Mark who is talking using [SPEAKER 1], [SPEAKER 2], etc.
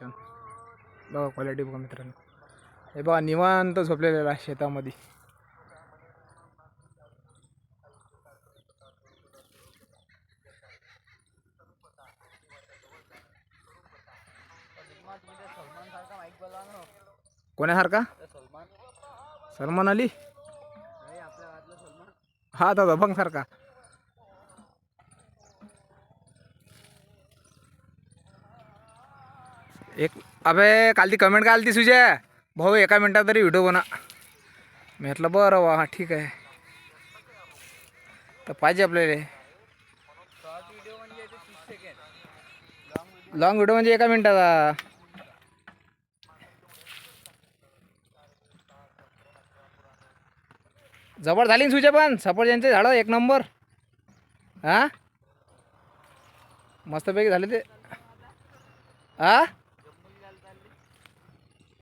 [SPEAKER 1] छान. बघा क्वालिटी बघा मित्रांनो. हे बघा निवांत झोपलेला आहे शेतामध्ये. कोणासारखा? सलमान अली? हा दादा बघ सारखा. एक अबे काल ती कमेंट काय आली ती तुझ्या भाऊ एका मिनटात तरी व्हिडिओ बना. मी म्हटलं बरं वा ठीक आहे. तर पाहिजे आपल्याला. लॉंग व्हिडिओ म्हणजे एका मिनटाचा. जवळ झाली ना तुझ्या पण? सफरचंदचे झाडं एक नंबर हां? मस्तपैकी झाले ते. हां?